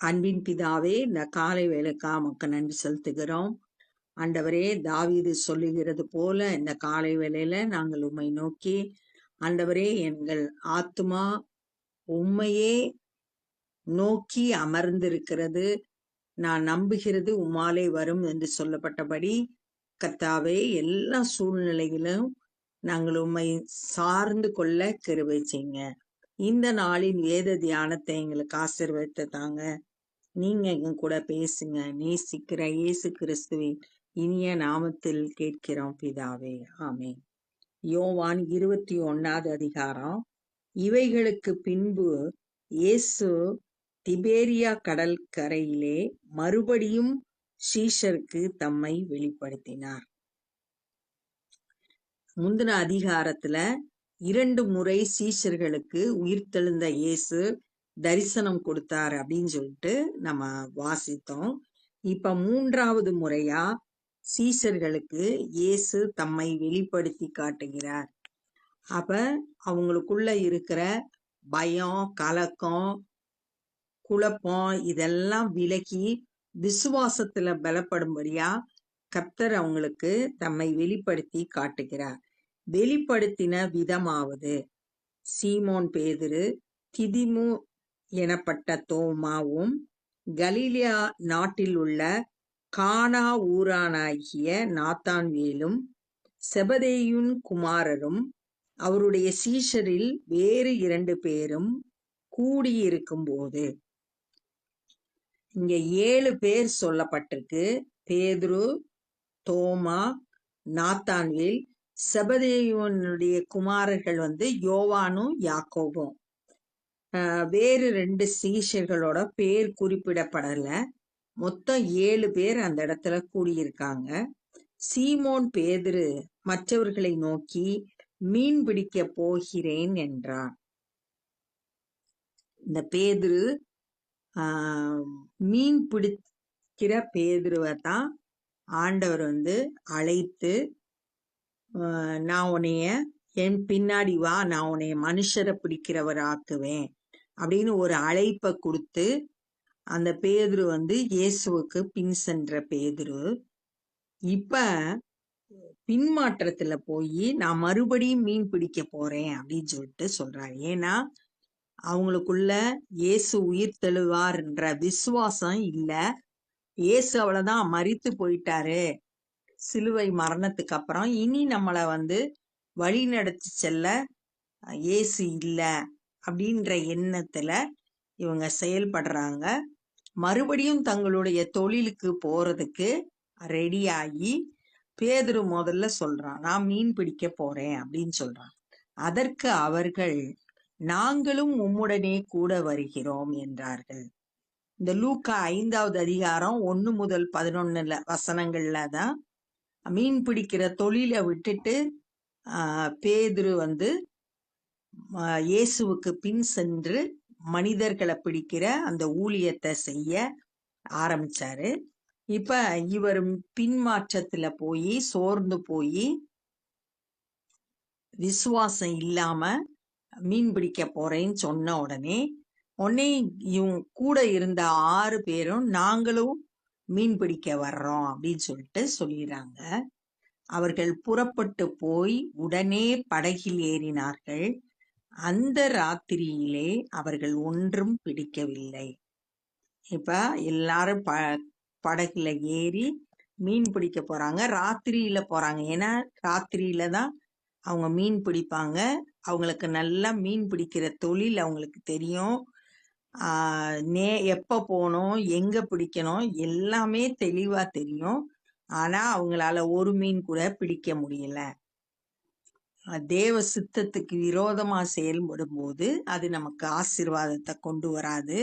அன்பின் பிதாவே இந்த காலை வேலைக்கா மக்கள் நன்றி செலுத்துகிறோம். ஆண்டவரே தாவீது சொல்லுகிறது போல இந்த காலை வேளையில நாங்கள் உம்மை நோக்கி ஆண்டவரே எங்கள் ஆத்மா உண்மையே நோக்கி அமர்ந்திருக்கிறது. நான் நம்புகிறது உமாலே வரும் என்று சொல்லப்பட்டபடி கத்தாவே எல்லா சூழ்நிலையிலும் நாங்கள் உம்மை சார்ந்து கொள்ள கிருபை செய்யுங்க. இந்த நாளின் வேத தியானத்தை எங்களுக்கு ஆசீர்வதித்து தாங்க. நீங்க எங்க கூட பேசுங்க. நேசிக்கிற இயேசு கிறிஸ்துவின் இனிய நாமத்தில் கேட்கிறோம் பிதாவே. ஆமே யோவான் இருபத்தி ஒன்னாவது அதிகாரம். இவைகளுக்கு பின்பு இயேசு திபேரியா கடல் கரையிலே மறுபடியும் ஷீஷருக்கு தம்மை வெளிப்படுத்தினார். முந்தின அதிகாரத்துல இரண்டு முறை சீஷர்களுக்கு உயிர்த்தெழுந்த இயேசு தரிசனம் கொடுத்தார் அப்படின்னு சொல்லிட்டு நம்ம வாசித்தோம். இப்ப மூன்றாவது முறையா சீசர்களுக்கு இயேசு தம்மை வெளிப்படுத்தி காட்டுகிறார். அப்ப அவங்களுக்குள்ள இருக்கிற பயம் கலக்கம் குழப்பம் இதெல்லாம் விலகி விசுவாசத்துல பலப்படும்படியா கர்த்தர் அவங்களுக்கு தம்மை வெளிப்படுத்தி காட்டுகிறார். வெளிப்படுத்தின விதமாவது சீமோன் பேதுரு திதிமு எனப்பட்ட தோமாவும் கலீலியா நாட்டில் உள்ள கானா ஊரானாகிய நாத்தான்வேலும் செபதேயுன் குமாரரும் அவருடைய சீஷரில் வேறு இரண்டு பேரும் கூடியிருக்கும்போது. இங்க ஏழு பேர் சொல்லப்பட்டிருக்கு. பேதுரு தோமா நாத்தான்வேல் செபதேயுனுடைய குமாரர்கள் வந்து யோவானும் யாக்கோபும். வேறு ரெண்டு சிகிச்சைகளோட பேர் குறிப்பிடப்படல. மொத்தம் ஏழு பேர் அந்த இடத்துல கூடியிருக்காங்க. சீமோன் பேதுரு மற்றவர்களை நோக்கி மீன் பிடிக்க போகிறேன் என்றான் இந்த பேதுரு ஆஹ் மீன் பிடிக்கிற பேதுருவை தான் ஆண்டவர் வந்து அழைத்து ஆஹ் நான் உன்னைய என் பின்னாடி வா நான் உன்னைய மனுஷரை பிடிக்கிறவர் ஆக்குவேன் அப்படின்னு ஒரு அழைப்பை கொடுத்து அந்த பேதுரு வந்து இயேசுவுக்கு பின் சென்ற பேதுரு. இப்ப பின்மாற்றத்துல போய் நான் மறுபடியும் மீன் பிடிக்க போறேன் அப்படின்னு சொல்லிட்டு சொல்றாரு. ஏன்னா அவங்களுக்குள்ள இயேசு உயிர் தெழுவார்ன்ற விசுவாசம் இல்ல. இயேசு அவ்வளவுதான் மறித்து போயிட்டாரு. சிலுவை மரணத்துக்கு அப்புறம் இனி நம்மளை வந்து வழி நடத்தி செல்ல இயேசு இல்லை. அப்படின்ற எண்ணத்துல இவங்க செயல்படுறாங்க. மறுபடியும் தங்களுடைய தொழிலுக்கு போறதுக்கு ரெடியாகி பேதுரு முதல்ல சொல்றான் நான் மீன் பிடிக்க போறேன் அப்படின்னு சொல்றான். அதற்கு அவர்கள் நாங்களும் உம்முடனே கூட வருகிறோம் என்றார்கள். இந்த லூக்கா ஐந்தாவது அதிகாரம் ஒன்னு முதல் பதினொன்னுல வசனங்கள்ல தான் மீன் பிடிக்கிற தொழிலை விட்டுட்டு பேதுரு வந்து இயேசுவுக்கு பின் சென்று மனிதர்களை பிடிக்கிற அந்த ஊழியத்தை செய்ய ஆரம்பிச்சாரு. இப்ப இவர் பின்மாற்றத்துல போய் சோர்ந்து போய் விசுவாசம் இல்லாம மீன் பிடிக்க போறேன்னு சொன்ன உடனே உடனே இவங்க கூட இருந்த ஆறு பேரும் நாங்களும் மீன் பிடிக்க வர்றோம் அப்படின்னு சொல்லிட்டு சொல்லிடுறாங்க. அவர்கள் புறப்பட்டு போய் உடனே படகில் ஏறினார்கள். அந்த ராத்திரியிலே அவர்கள் ஒன்றும் பிடிக்கவில்லை. இப்ப எல்லாரும் ப படகுல ஏறி மீன் பிடிக்க போறாங்க. ராத்திரியில போறாங்க. ஏன்னா ராத்திரியில தான் அவங்க மீன் பிடிப்பாங்க. அவங்களுக்கு நல்லா மீன் பிடிக்கிற தொழில் அவங்களுக்கு தெரியும். நே எப்ப போகணும் எங்க பிடிக்கணும் எல்லாமே தெளிவா தெரியும். ஆனா அவங்களால ஒரு மீன் கூட பிடிக்க முடியல. தேவ சித்தத்துக்கு விரோதமா செயல்படும் போது அது நமக்கு ஆசீர்வாதத்தை கொண்டு வராது.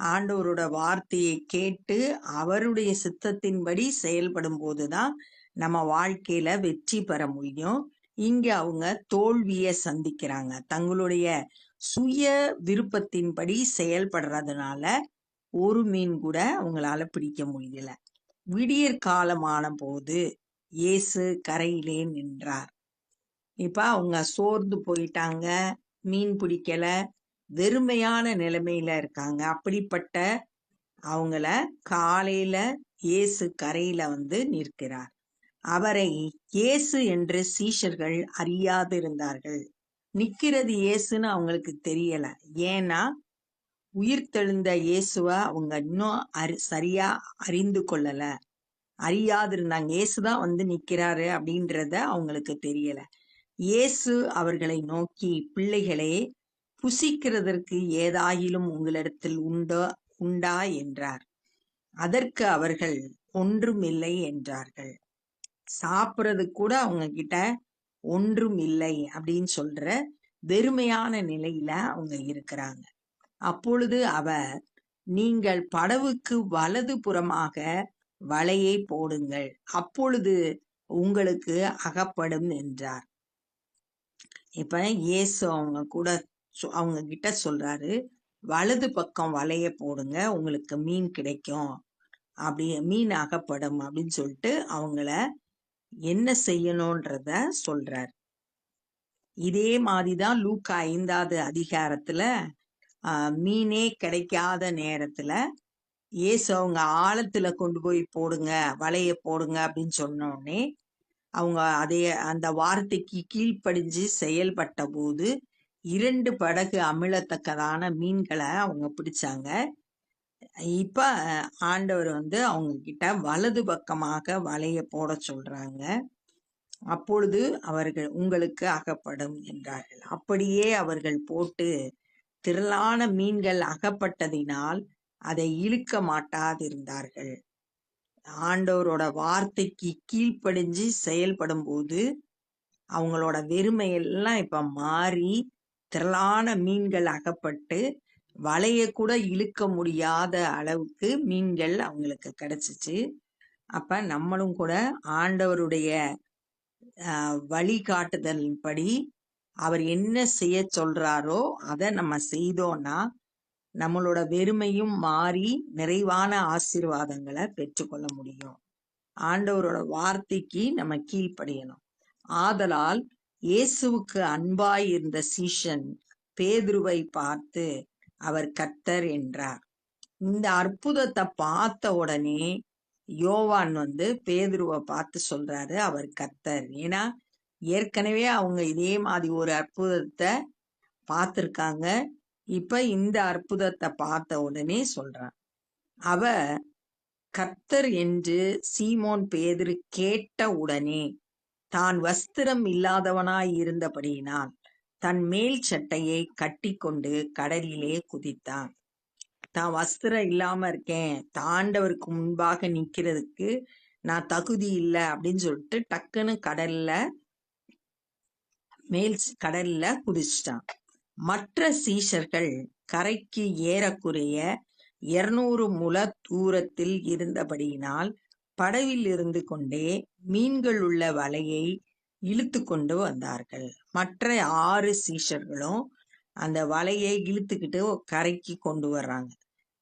ஆண்டவரோட வார்த்தையை கேட்டு அவருடைய சித்தத்தின்படி செயல்படும் போதுதான் நம்ம வாழ்க்கையில வெற்றி பெற முடியும். இங்க அவங்க தோல்விய சந்திக்கிறாங்க. தங்களுடைய சுய விருப்பத்தின்படி செயல்படுறதுனால ஒரு மீன் கூட அவங்களால பிடிக்க முடியல. விடியற் காலமான போது இயேசு கரையிலே நின்றார். இப்போ அவங்க சோர்ந்து போயிட்டாங்க மீன் பிடிக்கல வெறுமையான நிலைமையில இருக்காங்க. அப்படிப்பட்ட அவங்கள காலையில இயேசு கரையில வந்து நிற்கிறார். அவரை இயேசு என்று சீஷர்கள் அறியாதிருந்தார்கள். நிக்கிறது இயேசுன்னு அவங்களுக்கு தெரியல. ஏன்னா உயிர்த்தெழுந்த இயேசுவ அவங்க இன்னும் அறி சரியா அறிந்து கொள்ளல. அறியாதிருந்தாங்க. இயேசுதான் வந்து நிக்கிறாரு அப்படின்றத அவங்களுக்கு தெரியல. இயேசு அவர்களை நோக்கி பிள்ளைகளே புசிக்கிறதற்கு ஏதாயிலும் உங்களிடத்தில் உண்டோ உண்டா? என்றார். அதற்கு அவர்கள் ஒன்றுமில்லை என்றார்கள். சாப்பிட்றது கூட அவங்க கிட்ட ஒன்றும் இல்லை அப்படின்னு சொல்ற வெறுமையான நிலையில அவங்க இருக்கிறாங்க. அப்பொழுது அவர் நீங்கள் படவுக்கு வலது புறமாக வலையை போடுங்கள் அப்பொழுது உங்களுக்கு அகப்படும் என்றார். இப்ப இயேசு அவங்க கூட அவங்க கிட்ட சொல்றாரு வலது பக்கம் வலைய போடுங்க உங்களுக்கு மீன் கிடைக்கும். அப்படி மீன் அகப்படும் அப்படின்னு சொல்லிட்டு அவங்கள என்ன செய்யணும்ன்றத சொல்றார். இதே மாதிரிதான் லூக்கா ஐந்தாவது அதிகாரத்துல மீனே கிடைக்காத நேரத்துல இயேசு அவங்க ஆழத்துல கொண்டு போய் போடுங்க வலைய போடுங்க அப்படின்னு சொன்னோடனே அவங்க அதே அந்த வார்த்தைக்கு கீழ்ப்படிஞ்சு செயல்பட்ட போது இரண்டு படகு அமிழத்தக்கதான மீன்களை அவங்க பிடிச்சாங்க. இப்ப ஆண்டவர் வந்து அவங்க கிட்ட வலது பக்கமாக வலைய போட சொல்றாங்க. அப்பொழுது அவர்கள் உங்களுக்கு அகப்படும் என்றார்கள். அப்படியே அவர்கள் போட்டு திரளான மீன்கள் அகப்பட்டதினால் அதை இழுக்க மாட்டாதிருந்தார்கள். ஆண்டவரோட வார்த்தைக்கு கீழ்ப்படிஞ்சு செயல்படும் போது அவங்களோட வெறுமையெல்லாம் இப்ப மாறி திரளான மீன்கள் அகப்பட்டு வலைய கூட இழுக்க முடியாத அளவுக்கு மீன்கள் அவங்களுக்கு கிடைச்சிச்சு. அப்ப நம்மளும் கூட ஆண்டவருடைய வழிகாட்டுதலின்படி அவர் என்ன செய்ய சொல்றாரோ அதை நம்ம செய்தோம்னா நம்மளோட வெறுமையும் மாறி நிறைவான ஆசீர்வாதங்களை பெற்றுக்கொள்ள முடியும். ஆண்டவரோட வார்த்தைக்கு நம்ம கீழ்ப்படியணும். ஆதலால் இயேசுவுக்கு அன்பாய் இருந்த சீஷன் பேதுருவை பார்த்து அவர் கர்த்தர் என்றார். இந்த அற்புதத்தை பார்த்த உடனே யோவான் வந்து பேதுருவை பார்த்து சொல்றாரு அவர் கர்த்தர். ஏன்னா ஏற்கனவே அவங்க இதே மாதிரி ஒரு அற்புதத்தை பார்த்துருக்காங்க. இப்ப இந்த அற்புதத்தை பார்த்த உடனே சொல்றான் அவ கர்த்தர் என்று சீமோன் பேதிரு கேட்ட உடனே தான் வஸ்திரம் இல்லாதவனாய் இருந்தபடியினால் தன் மேல் சட்டையை கட்டிக்கொண்டு கடலிலே குதித்தான். தான் வஸ்திரம் இல்லாம இருக்கேன். தாண்டவருக்கு முன்பாக நிக்கிறதுக்கு நான் தகுதி இல்லை அப்படின்னு சொல்லிட்டு டக்குன்னு கடல்ல மேல் கடல்ல குதிச்சிட்டான். மற்ற சீஷர்கள் கரைக்கு ஏறக்குறைய இருநூறு முழ தூரத்தில் இருந்தபடியினால் படவில் இருந்து கொண்டே மீன்கள் உள்ள வலையை இழுத்து கொண்டு வந்தார்கள். மற்ற ஆறு சீஷர்களும் அந்த வலையை இழுத்துக்கிட்டு கரைக்கு கொண்டு வர்றாங்க.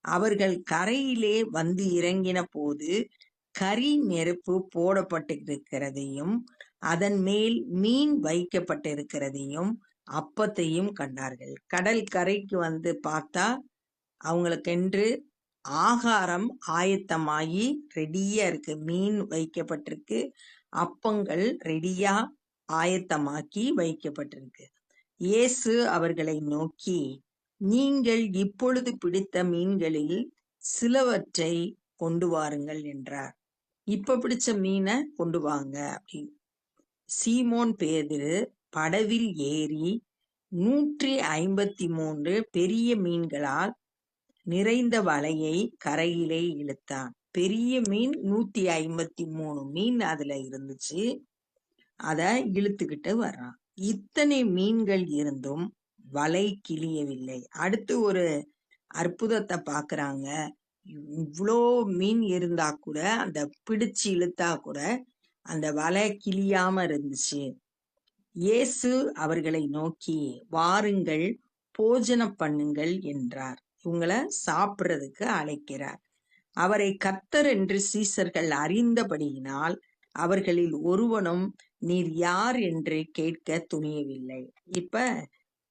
அவர்கள் கரையிலே வந்து இறங்கின போது கரி நெருப்பு போடப்பட்டிருக்கிறதையும் அதன் மேல் மீன் வைக்கப்பட்டிருக்கிறதையும் அப்பத்தையும் கண்டார்கள். கடல் கரைக்கு வந்து பார்த்தா அவங்களுக்கென்று ஆகாரம் ஆயத்தமாகி ரெடியா இருக்கு. மீன் வைக்கப்பட்டிருக்கு. அப்பங்கள் ரெடியா ஆயத்தமாக்கி வைக்கப்பட்டிருக்கு. இயேசு அவர்களை நோக்கி நீங்கள் இப்பொழுது பிடித்த மீன்களில் சிலவற்றை கொண்டு வாருங்கள் என்றார். இப்ப பிடிச்ச மீனை கொண்டு வாங்க அப்படின்னு. சீமோன் பேதிரு படவில் ஏறி நூற்றி ஐம்பத்தி மூன்று பெரிய மீன்களால் நிறைந்த வலையை கரையிலே இழுத்தான். பெரிய மீன் நூத்தி ஐம்பத்தி மூணு மீன் அதுல இருந்துச்சு. அத இழுத்துக்கிட்டு வர்றான். இத்தனை மீன்கள் இருந்தும் வலை கிழியவில்லை அடுத்து ஒரு அற்புதத்தை பாக்குறாங்க. இவ்வளோ மீன் இருந்தா கூட அந்த பிடிச்சு இழுத்தா கூட அந்த வலை கிளியாம இருந்துச்சு. இயேசு அவர்களை நோக்கி வாருங்கள் போஜனம் பண்ணுங்கள் என்றார். இவங்களை சாப்பிடுறதுக்கு அழைக்கிறார். அவரை கத்தர் என்று சீசர்கள் அறிந்தபடியினால் அவர்களில் ஒருவனும் நீர் யார் என்று கேட்க துணியவில்லை. இப்ப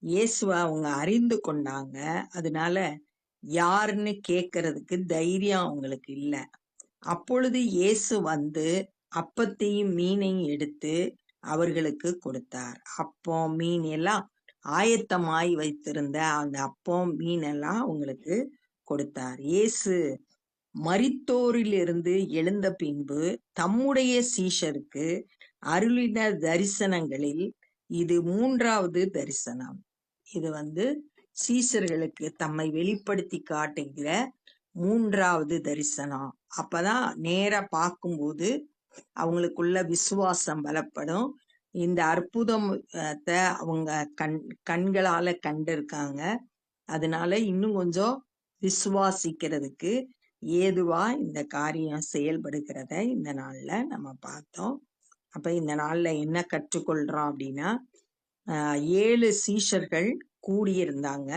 இயேசுவை அவங்க அறிந்து கொண்டாங்க. அதனால யாருன்னு கேட்கறதுக்கு தைரியம் அவங்களுக்கு இல்லை. அப்பொழுது இயேசு வந்து அப்பத்தையும் மீனையும் எடுத்து அவர்களுக்கு கொடுத்தார். அப்பம் மீன் எல்லாம் ஆயத்தமாய் வைத்திருந்த அந்த அப்பம் மீன் எல்லாம் அவங்களுக்கு கொடுத்தார். இயேசு மரித்தோரிலிருந்து எழுந்த பின்பு தம்முடைய சீஷருக்கு அருளின தரிசனங்களில் இது மூன்றாவது தரிசனம். இது வந்து சீஷர்களுக்கு தம்மை வெளிப்படுத்தி காட்டுகிற மூன்றாவது தரிசனம். அப்பதான் நேரா பார்க்கும்போது அவங்களுக்குள்ள விசுவாசம் பலப்படும். இந்த அற்புதத்தை அவங்க கண் கண்களால கண்டிருக்காங்க. அதனால இன்னும் கொஞ்சம் விசுவாசிக்கிறதுக்கு ஏதுவா இந்த காரியம் செயல்படுகிறத இந்த நாள்ல நம்ம பார்த்தோம். அப்ப இந்த நாள்ல என்ன கற்றுக்கொள்றோம் அப்படின்னா ஆஹ் ஏழு சீஷர்கள் கூடியிருந்தாங்க.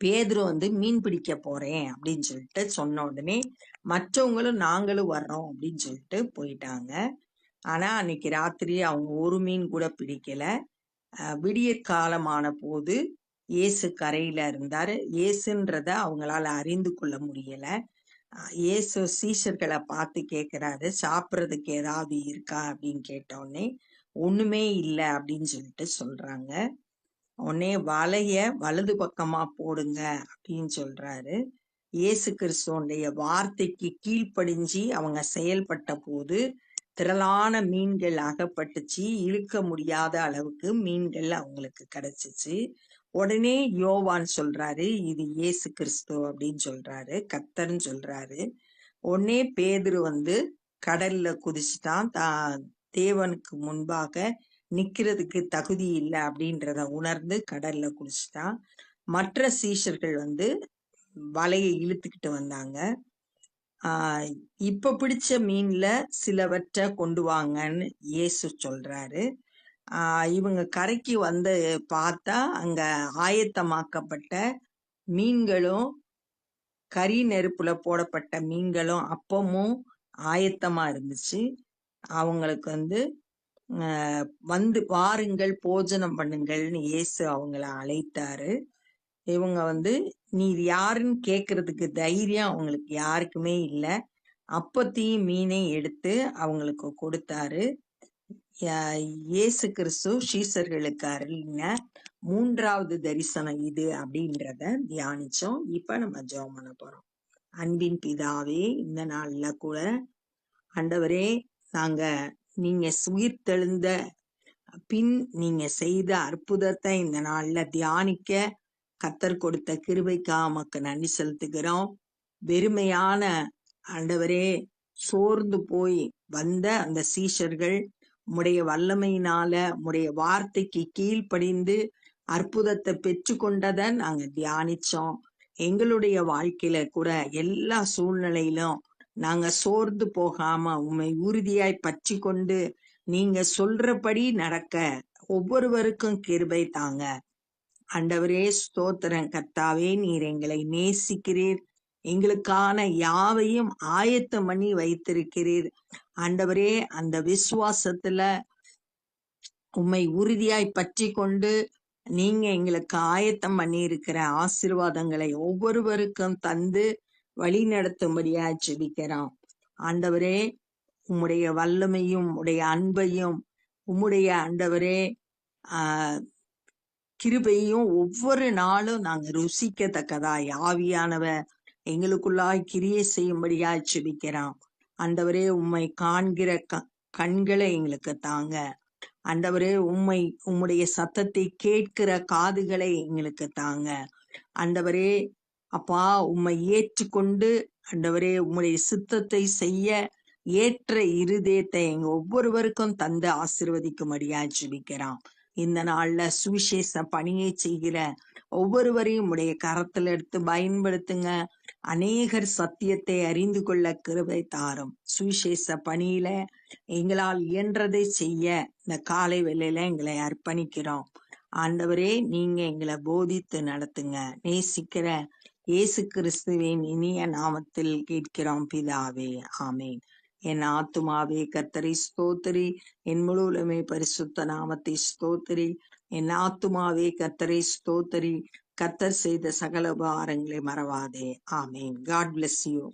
பேதுரு வந்து மீன் பிடிக்க போறேன் அப்படின்னு சொல்லிட்டு சொன்ன உடனே மற்றவங்களும் நாங்களும் வர்றோம் அப்படின்னு சொல்லிட்டு போயிட்டாங்க. ஆனா அன்னைக்கு ராத்திரி அவங்க ஒரு மீன் கூட பிடிக்கல. விடியற் காலமான போது இயேசு கரையில இருந்தாரு. இயேசுன்றத அவங்களால அறிந்து கொள்ள முடியல. இயேசு சீஷர்களை பார்த்து கேட்கிறாரு சாப்பிட்றதுக்கு ஏதாவது இருக்கா? அப்படின்னு கேட்டோடனே ஒண்ணுமே இல்லை அப்படின்னு சொல்லிட்டு சொல்றாங்க. உடனே வலைய வலது பக்கமா போடுங்க அப்படின்னு சொல்றாரு. இயேசு கிறிஸ்துவனுடைய வார்த்தைக்கு கீழ்ப்படிஞ்சு அவங்க செயல்பட்ட போது திரளான மீன்கள் அகப்பட்டுச்சு. இழுக்க முடியாத அளவுக்கு மீன்கள் அவங்களுக்கு கிடைச்சிச்சு. உடனே யோவான் சொல்றாரு இது இயேசு கிறிஸ்து அப்படின்னு சொல்றாரு கத்தர்ன்னு சொல்றாரு. உடனே பேதுரு வந்து கடல்ல குதிச்சுட்டான். தான் தேவனுக்கு முன்பாக நிக்கிறதுக்கு தகுதி இல்லை அப்படின்றத உணர்ந்து கடல்ல குளிச்சுட்டான் மற்ற சீஷர்கள் வந்து வலையை இழுத்துக்கிட்டு வந்தாங்க. ஆஹ் இப்ப பிடிச்ச மீன்ல சிலவற்றை கொண்டு வாங்கன்னு இயேசு சொல்றாரு. ஆஹ் இவங்க கரைக்கு வந்து பார்த்தா அங்க ஆயத்தமாக்கப்பட்ட மீன்களும் கறி நெருப்புல போடப்பட்ட மீன்களும் அப்பமும் ஆயத்தமா இருந்துச்சு. அவங்களுக்கு வந்து வந்து வாருங்கள் போஜனம் பண்ணுங்கள்னு இயேசு அவங்கள அழைத்தாரு. இவங்க வந்து நீ யாருன்னு கேட்கறதுக்கு தைரியம் அவங்களுக்கு யாருக்குமே இல்லை. அப்பத்தையும் மீனையும் எடுத்து அவங்களுக்கு கொடுத்தாரு. இயேசு கிறிஸ்து ஷீசர்களுக்கு அருளின மூன்றாவது தரிசனம் இது அப்படின்றத தியானிச்சோம். இப்ப நம்ம ஜெபம் பண்ண போறோம். அன்பின் பிதாவே இந்த நாள்ல கூட ஆண்டவரே நாங்க நீங்க சுயிர்த்தெழுந்த பின் நீங்க செய்த அற்புதத்தை இந்த நாள்ல தியானிக்க கத்தர் கொடுத்த கிருபைக்கா மக்கு நன்றி செலுத்துகிறோம். வெறுமையான ஆண்டவரே சோர்ந்து போய் வந்த அந்த சீஷர்கள் உடைய வல்லமையினால உடைய வார்த்தைக்கு கீழ்ப்படிந்து அற்புதத்தை பெற்று கொண்டதை நாங்க தியானிச்சோம். எங்களுடைய வாழ்க்கையில கூட எல்லா சூழ்நிலையிலும் நாங்க சோர்ந்து போகாம உண்மை உறுதியாய் பற்றி கொண்டு நீங்க சொல்றபடி நடக்க ஒவ்வொருவருக்கும் கிருபை தாங்க. அண்டவரே ஸ்தோத்திரம். கர்த்தாவே நீர் எங்களை நேசிக்கிறீர். எங்களுக்கான யாவையும் ஆயத்தம் பண்ணி வைத்திருக்கிறீர். ஆண்டவரே அந்த விசுவாசத்துல உம்மை உறுதியாய் பற்றி கொண்டு நீங்க எங்களுக்கு ஆயத்தம் பண்ணி இருக்கிற ஆசிர்வாதங்களை ஒவ்வொருவருக்கும் தந்து வழி நடத்தும்படியா ஜெபிக்கிறோம் ஆண்டவரே உம்முடைய வல்லமையும் உடைய அன்பையும் உம்முடைய ஆண்டவரே ஆஹ் கிருபையும் ஒவ்வொரு நாளும் நாங்க ருசிக்கத்தக்கதா? ஆவியானவ எங்களுக்குள்ளாய் கிரியை செய்யும்படியா செபிக்கிறோம் ஆண்டவரே உம்மை காண்கிற க கண்களை எங்களுக்கு தாங்க. ஆண்டவரே உம்மை உம்முடைய சத்தத்தை கேட்கிற காதுகளை எங்களுக்கு தாங்க. ஆண்டவரே அப்பா உம்மை ஏற்றுக்கொண்டு ஆண்டவரே உம்முடைய சித்தத்தை செய்ய ஏற்ற இருதயத்தை எங்க ஒவ்வொருவருக்கும் தந்து ஆசிர்வதிக்கும்படியா ஜெபிக்கிறான் இந்த நாள்ல சுவிசேஷ பணியை செய்கிற ஒவ்வொருவரையும் உடைய கரத்தில் எடுத்து பயன்படுத்துங்க. அநேகர் சத்தியத்தை அறிந்து கொள்ள கிருபை தாரும். சுவிசேஷ பணியில எங்களால் இயன்றதை செய்ய இந்த காலை வேலையில எங்களை அர்ப்பணிக்கிறோம். ஆண்டவரே நீங்க எங்களை போதித்து நடத்துங்க. நேசிக்கிற இயேசு கிறிஸ்துவின் இனிய நாமத்தில் கேட்கிறோம் பிதாவே ஆமேன். என் ஆத்துமாவே கத்தரி ஸ்தோத்திரி. என் முழுவலுமே பரிசுத்த நாமத்தை ஸ்தோத்திரி. என் ஆத்துமாவே கத்தரை ஸ்தோத்திரி. கத்தர் செய்த சகல உபகாரங்களை மறவாதே. ஆமேன். God bless you